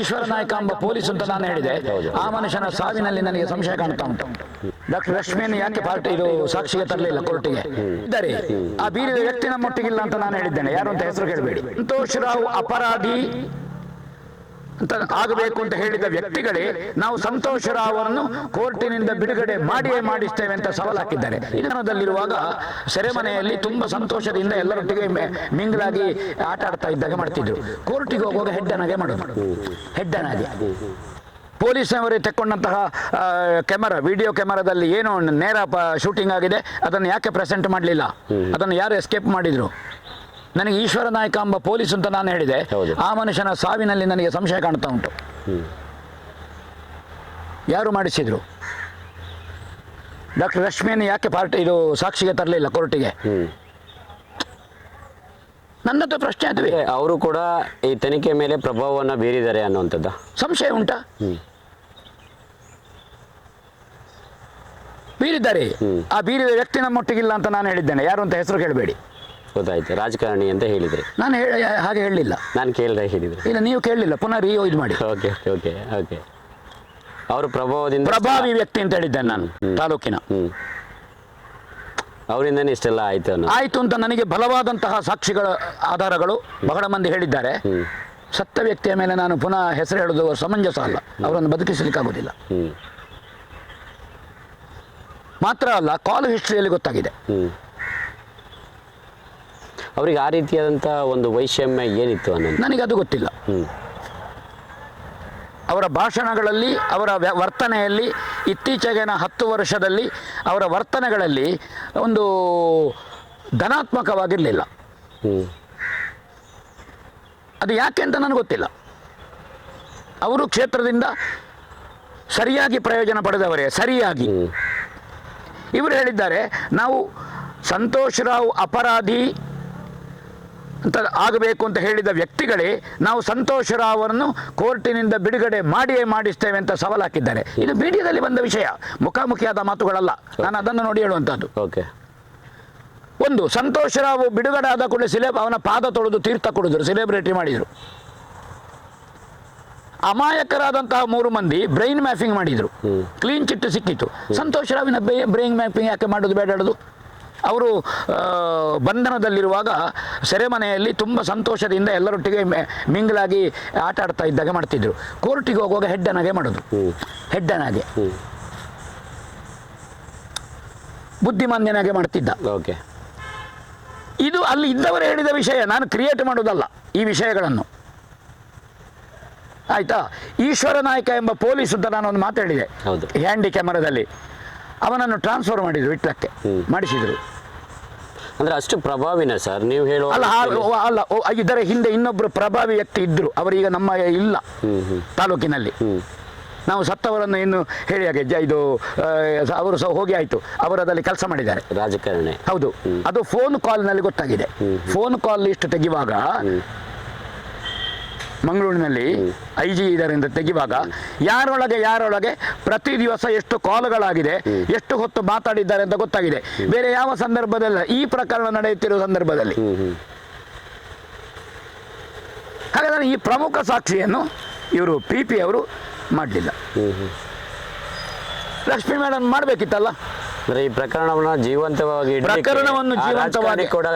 ಈಶ್ವರ ನಾಯಕ ಎಂಬ ಪೊಲೀಸ್ ಅಂತ ನಾನು ಹೇಳಿದೆ. ಆ ಮನುಷ್ಯನ ಸಾವಿನಲ್ಲಿ ನನಗೆ ಸಂಶಯ ಕಾಣ್ತಾ ಉಂಟು. ಡಾಕ್ಟರ್ ಲಕ್ಷ್ಮಿಯನ್ನು ಯಾಕೆ ಪಾರ್ಟಿ ಇದು ಸಾಕ್ಷಿಗೆ ತರಲಿಲ್ಲ ಕೋರ್ಟಿಗೆ? ಇದ್ದಾರೆ ಆ ಬೀರಿದ ವ್ಯಕ್ತಿ ನಮ್ಮೊಟ್ಟಿಗಿಲ್ಲ ಅಂತ ನಾನು ಹೇಳಿದ್ದೇನೆ. ಯಾರು ಅಂತ ಹೆಸರು ಕೇಳಬೇಡಿ. ಸಂತೋಷ್ ರಾವ್ ಅಪರಾಧಿ ಆಗಬೇಕು ಅಂತ ಹೇಳಿದ ವ್ಯಕ್ತಿಗಳೇ ನಾವು ಸಂತೋಷ ರಾವ್ ಅವರನ್ನು ಕೋರ್ಟಿನಿಂದ ಬಿಡುಗಡೆ ಮಾಡಿಯೇ ಮಾಡಿಸ್ತೇವೆ ಅಂತ ಸವಾಲು ಹಾಕಿದ್ದಾರೆ. ಇಂಧನದಲ್ಲಿರುವಾಗ ಸೆರೆಮನೆಯಲ್ಲಿ ತುಂಬಾ ಸಂತೋಷದಿಂದ ಎಲ್ಲರೊಟ್ಟಿಗೆ ಮಿಂಗ್ಲಾಗಿ ಆಟ ಆಡ್ತಾ ಇದ್ದಾಗ ಮಾಡ್ತಿದ್ರು. ಕೋರ್ಟಿಗೆ ಹೋಗುವಾಗ ಹೆಡ್ಡನಾಗೆ ಮಾಡೋದು. ಹೆಡ್ಡನಾಗೆ ಪೊಲೀಸ್ನವರೇ ತೆಕ್ಕೊಂಡಂತಹ ಕ್ಯಾಮರಾ, ವಿಡಿಯೋ ಕ್ಯಾಮರಾದಲ್ಲಿ ಏನು ನೇರ ಶೂಟಿಂಗ್ ಆಗಿದೆ, ಅದನ್ನು ಯಾಕೆ ಪ್ರೆಸೆಂಟ್ ಮಾಡಲಿಲ್ಲ? ಅದನ್ನು ಯಾರು ಎಸ್ಕೇಪ್ ಮಾಡಿದ್ರು? ನನಗೆ ಈಶ್ವರ ನಾಯಕ ಎಂಬ ಪೊಲೀಸ್ ಅಂತ ನಾನು ಹೇಳಿದೆ. ಆ ಮನುಷ್ಯನ ಸಾವಿನಲ್ಲಿ ನನಗೆ ಸಂಶಯ ಕಾಣ್ತಾ ಉಂಟು. ಯಾರು ಮಾಡಿಸಿದ್ರು? ಡಾಕ್ಟರ್ ರಶ್ಮಿಯನ್ನು ಯಾಕೆ ಪಾರ್ಟಿ ಇದು ಸಾಕ್ಷಿಗೆ ತರಲಿಲ್ಲ ಕೋರ್ಟಿಗೆ? ನನ್ನದು ನನ್ನ ಪ್ರಶ್ನೆ ಅದುವೆ. ಅಂದ್ರೆ ಅವರು ಕೂಡ ಈ ತನಿಖೆ ಮೇಲೆ ಪ್ರಭಾವವನ್ನು ಬೀರಿದ್ದಾರೆ ಅನ್ನುವಂಥದ್ದು. ಸಂಶಯ ಉಂಟಾ. ಬೀರಿದ್ದಾರೆ. ಆ ಬೀರಿದ ವ್ಯಕ್ತಿ ನಮ್ಮೊಟ್ಟಿಗಿಲ್ಲ ಅಂತ ನಾನು ಹೇಳಿದ್ದೇನೆ. ಯಾರು ಅಂತ ಹೆಸರು ಕೇಳಬೇಡಿ. ಗೊತ್ತಾಯ್ತು. ರಾಜಕಾರಣಿ ಅಂತ ಹೇಳಿದ್ರಿ. ನಾನು ಹೇಳ ಹಾಗೆ ಹೇಳಲಿಲ್ಲ. ನಾನು ಕೇಳಿದೆ ಹೇಳಿದ್ರಿ. ಇಲ್ಲ ನೀವು ಕೇಳಲಿಲ್ಲ. ಪುನಃ ರಿಯೋ ಇದು ಮಾಡಿ. Okay okay okay okay. ಅವರು ಪ್ರಭಾವದಿಂದ ಪ್ರಭಾವಿ ವ್ಯಕ್ತಿ ಅಂತ ಹೇಳಿದ್ದೇನೆ ನಾನು ತಾಲೂಕಿನ. ಹ್ಮ್. ಅವರಿಂದನೇ ಇಷ್ಟೆಲ್ಲ ಆಯ್ತು ಅನ್ನೋ ಆಯ್ತು ಅಂತ ನನಗೆ ಬಲವಾದಂತಹ ಸಾಕ್ಷಿಗಳ ಆಧಾರಗಳು ಬಹಳ ಮಂದಿ ಹೇಳಿದ್ದಾರೆ. ಸತ್ತ ವ್ಯಕ್ತಿಯ ಮೇಲೆ ನಾನು ಪುನಃ ಹೆಸರು ಹೇಳೋದು ಸಮಂಜಸ ಅಲ್ಲ. ಅವರನ್ನು ಬದುಕಿಸಲಿಕ್ಕಾಗೋದಿಲ್ಲ. ಹ್ಮ್. ಮಾತ್ರ ಅಲ್ಲ ಕಾಲ್ ಹಿಸ್ಟ್ರಿಯಲ್ಲಿ ಗೊತ್ತಾಗಿದೆ. ಹ್ಮ್. ಅವ್ರಿಗೆ ಆ ರೀತಿಯಾದಂಥ ಒಂದು ವೈಷಮ್ಯ ಏನಿತ್ತು ಅನ್ನೋದು? ನನಗೆ ಅದು ಗೊತ್ತಿಲ್ಲ ಅವರ ಭಾಷಣಗಳಲ್ಲಿ ಅವರ ವ್ಯ- ವರ್ತನೆಯಲ್ಲಿ ಇತ್ತೀಚೆಗಿನ ಹತ್ತು ವರ್ಷದಲ್ಲಿ ಅವರ ವರ್ತನೆಗಳಲ್ಲಿ ಒಂದು ಧನಾತ್ಮಕವಾಗಿರಲಿಲ್ಲ. ಅದು ಯಾಕೆ ಅಂತ ನನಗೆ ಗೊತ್ತಿಲ್ಲ. ಅವರು ಕ್ಷೇತ್ರದಿಂದ ಸರಿಯಾಗಿ ಪ್ರಯೋಜನ ಪಡೆದವರೇ ಸರಿಯಾಗಿ. ಇವರು ಹೇಳಿದ್ದಾರೆ ನಾವು ಸಂತೋಷ್ ರಾವ್ ಅಪರಾಧಿ ಅಂತ ಆಗಬೇಕು ಅಂತ ಹೇಳಿದ ವ್ಯಕ್ತಿಗಳೇ ನಾವು ಸಂತೋಷ ರಾವ್ ಅವರನ್ನು ಕೋರ್ಟಿನಿಂದ ಬಿಡುಗಡೆ ಮಾಡಿಯೇ ಮಾಡಿಸ್ತೇವೆ ಅಂತ ಸವಾಲು ಹಾಕಿದ್ದಾರೆ. ಇದು ಮೀಡಿಯಾದಲ್ಲಿ ಬಂದ ವಿಷಯ. ಮುಖಾಮುಖಿಯಾದ ಮಾತುಗಳಲ್ಲ. ನಾನು ಅದನ್ನು ನೋಡಿ ಹೇಳುವಂಥದ್ದು ಓಕೆ. ಒಂದು ಸಂತೋಷ ರಾವ್ ಬಿಡುಗಡೆ ಆದ ಕೂಡಲೇ ಸಿಲೆಬ್ ಅವನ ಪಾದ ತೊಳೆದು ತೀರ್ಥ ಕೊಡಿದ್ರು ಸೆಲೆಬ್ರಿಟಿ ಮಾಡಿದರು. ಅಮಾಯಕರಾದಂತಹ ಮೂರು ಮಂದಿ ಬ್ರೈನ್ ಮ್ಯಾಪಿಂಗ್ ಮಾಡಿದ್ರು. ಕ್ಲೀನ್ ಚಿಟ್ ಸಿಕ್ಕಿತ್ತು. ಸಂತೋಷ ರಾವಿನ ಬ್ರೈನ್ ಮ್ಯಾಪಿಂಗ್ ಯಾಕೆ ಮಾಡೋದು ಬೇಡಾಡೋದು ಅವರು ಬಂಧನದಲ್ಲಿರುವಾಗ ಸೆರೆಮನೆಯಲ್ಲಿ ತುಂಬ ಸಂತೋಷದಿಂದ ಎಲ್ಲರೊಟ್ಟಿಗೆ ಮಿಂಗ್ಲಾಗಿ ಆಟ ಆಡ್ತಾ ಇದ್ದಾಗ ಮಾಡ್ತಿದ್ರು. ಕೋರ್ಟಿಗೆ ಹೋಗುವಾಗ ಹೆಡ್ಡನಾಗೆ ಮಾಡೋದು. ಹೆಡ್ಡನಾಗೆ. ಬುದ್ಧಿಮಾನ್ಯನಾಗೆ ಮಾಡ್ತಿದ್ದ. ಓಕೆ. ಇದು ಅಲ್ಲಿ ಇದ್ದವರು ಹೇಳಿದ ವಿಷಯ ನಾನು ಕ್ರಿಯೇಟ್ ಮಾಡೋದಲ್ಲ ಈ ವಿಷಯಗಳನ್ನು. ಆಯ್ತಾ? ಈಶ್ವರ ನಾಯಕ ಎಂಬ ಪೊಲೀಸ್ ಅಂತ ನಾನು ಒಂದು ಮಾತಾಡಿದೆ. ಹೌದು. ಹ್ಯಾಂಡಿ ಕ್ಯಾಮರಾದಲ್ಲಿ. ಅವನನ್ನು ಟ್ರಾನ್ಸ್ಫರ್ ಮಾಡಿದರು ಮಾಡಿಸಿದರು ಮಾಡಿಸಿದ್ರು. ಅಂದ್ರೆ ಅಷ್ಟು ಪ್ರಭಾವಿನ ಸರ್ ನೀವು ಹೇಳುವ ಅಲ್ಲ ಆ- ಅಲ್ಲ ಓ, ಇದರ ಹಿಂದೆ ಇನ್ನೊಬ್ರು ಪ್ರಭಾವಿ ವ್ಯಕ್ತಿ ಇದ್ರು ಅವರೀಗ ನಮ್ಮ ಇಲ್ಲ ತಾಲೂಕಿನಲ್ಲಿ. ನಾವು ಸತ್ತವರನ್ನು ಇನ್ನು ಹೇಳಿ ಹಾಗೆ ಜ- ಇದು ಆ, ಅವರು ಸಹ ಹೋಗಿ ಆಯ್ತು ಅವರದಲ್ಲಿ ಅದರಲ್ಲಿ ಕೆಲಸ ಮಾಡಿದ್ದಾರೆ. ರಾಜಕಾರಣಿ. ಹೌದು. ಅದು ಫೋನ್ ಕಾಲ್ನಲ್ಲಿ ಗೊತ್ತಾಗಿದೆ. ಫೋನ್ ಕಾಲ್ ಲಿಸ್ಟ್ ತೆಗೆಯುವಾಗ ಮಂಗಳೂರಿನಲ್ಲಿ ಐ ಜಿ ಇದರಿಂದ ತೆಗಿವಾಗ ಯಾರೊಳಗೆ ಯಾರೊಳಗೆ ಪ್ರತಿ ದಿವಸ ಎಷ್ಟು ಕಾಲ್ಗಳಾಗಿದೆ ಎಷ್ಟು ಹೊತ್ತು ಮಾತಾಡಿದ್ದಾರೆ ಅಂತ ಗೊತ್ತಾಗಿದೆ. ಬೇರೆ ಯಾವ ಸಂದರ್ಭದಲ್ಲ ಈ ಪ್ರಕರಣ ನಡೆಯುತ್ತಿರುವ ಸಂದರ್ಭದಲ್ಲಿ. ಹಾಗಾದರೆ ಈ ಪ್ರಮುಖ ಸಾಕ್ಷಿಯನ್ನು ಇವರು ಪಿ ಪಿ ಅವರು ಮಾಡಲಿಲ್ಲ. ಲಕ್ಷ್ಮೀ ಮೇಡಮ್ ಮಾಡಬೇಕಿತ್ತಲ್ಲ? ಅಂದ್ರೆ ಈ ಪ್ರಕರಣವನ್ನು ಜೀವಂತವಾಗಿ ಪ್ರಕರಣವನ್ನು ಜೀವಂತವಾಗಿ ಕೂಡ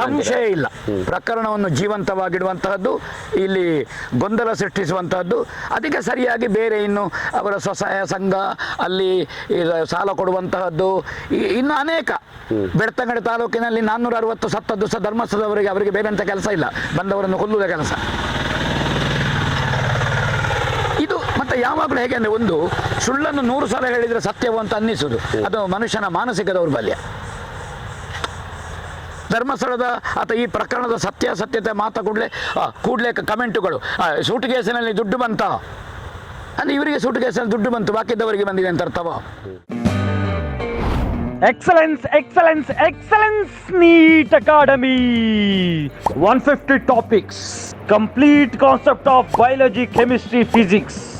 ಸಂಶಯ ಇಲ್ಲ. ಪ್ರಕರಣವನ್ನು ಜೀವಂತವಾಗಿಡುವಂತಹದ್ದು ಇಲ್ಲಿ ಗೊಂದಲ ಸೃಷ್ಟಿಸುವಂತಹದ್ದು ಅದಕ್ಕೆ ಸರಿಯಾಗಿ ಬೇರೆ ಇನ್ನು ಅವರ ಸ್ವಸಹಾಯ ಸಂಘ ಅಲ್ಲಿ ಸಾಲ ಕೊಡುವಂತಹದ್ದು ಇನ್ನು ಅನೇಕ. ಬೆಳ್ತಂಗಡಿ ತಾಲೂಕಿನಲ್ಲಿ ನಾನ್ನೂರ ಅರವತ್ತು ಸತ್ತದ್ದು ಸಹ ಧರ್ಮಸ್ಥಳದವರಿಗೆ ಅವರಿಗೆ ಬೇರೆ ಅಂತ ಕೆಲಸ ಇಲ್ಲ. ಬಂದವರನ್ನು ಕೊಲ್ಲುವುದೇ ಕೆಲಸ ಇದು ಮತ್ತೆ ಯಾವಾಗಲೂ ಹೇಗೆ ಅಂದರೆ ಒಂದು ಸುಳ್ಳನ್ನು ನೂರು ಸಲ ಹೇಳಿದರೆ ಸತ್ಯವು ಅಂತ ಅನ್ನಿಸುವುದು ಅದು ಮನುಷ್ಯನ ಮಾನಸಿಕ ದೌರ್ಬಲ್ಯ. ಧರ್ಮಸ್ಥಳದ ಅಥವಾ ಈ ಪ್ರಕರಣದ ಸತ್ಯಾಸತ್ಯತೆ ಮಾತ ಕೂಡಲೇ ಕೂಡಲೇ ಕಮೆಂಟುಗಳು. ಸೂಟ್ ಕೇಸಿನಲ್ಲಿ ದುಡ್ಡು ಬಂತ? ಅಂದರೆ ಇವರಿಗೆ ಸೂಟ್ ಕೇಸಿನಲ್ಲಿ ದುಡ್ಡು ಬಂತು ಬಾಕಿದ್ದವರಿಗೆ ಬಂದಿದೆ ಅಂತ ಅರ್ಥವಾ? Excellence, excellence, excellence, NEET Academy. 150 topics, complete concept of biology, chemistry, physics.